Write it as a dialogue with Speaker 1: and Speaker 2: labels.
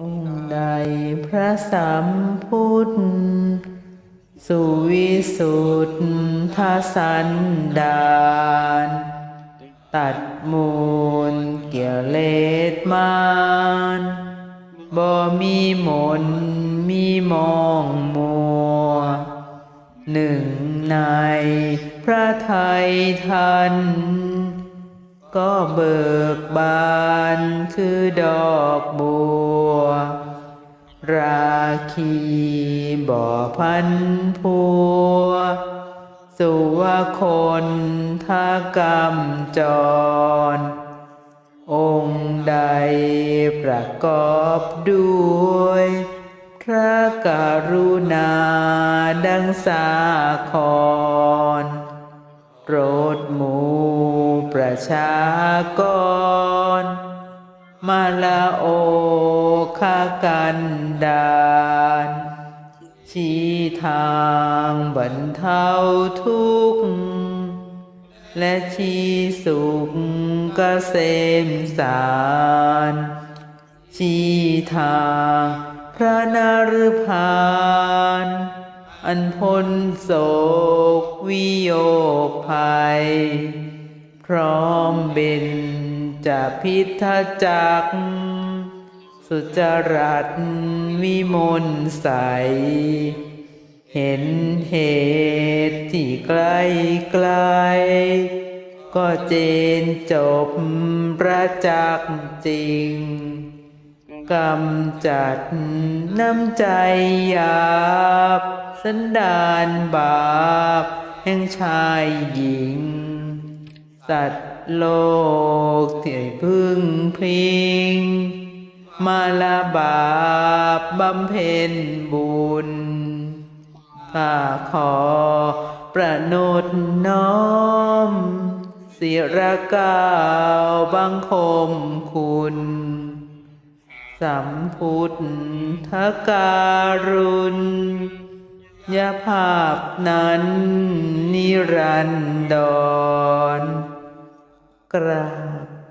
Speaker 1: องค์ใดพระสัมพุทธสุวิสุทธสันดานตัดมูลเกี่ยวเลสมานบ่มีมนมีมองมัว หนึ่งในพระไทยท่านก็เบิกบานคือดอกบัว ราคีบ่อพันพัว สุวคนทากรรมจร องค์ใดประกอบด้วย พระกรุณาดังสาครโปรดหมู่ประชากร มาละโอคากัันดานชี้ทางบรรเทาทุกข์และชี้สุขกเกษมสารชี้ทางพระนรพานอันพ้นโศกวิโยคภัย พร้อมเบนจะพิทจัก สุจรัตวิมลใส เห็นเหตุที่ไกลไกล ก็เจนจบประจักษ์จริงกำจัดน้ำใจหยาบ สันดานบาป แห่งชายหญิง สัตว์โลกที่พึ่งพิง มาละบาปบำเพ็ญบุญข้าขอประนดน้อมศิรกาวบังคมคุณ สัมพุทธการุณยาภาพนั้นนิรันดรกราบ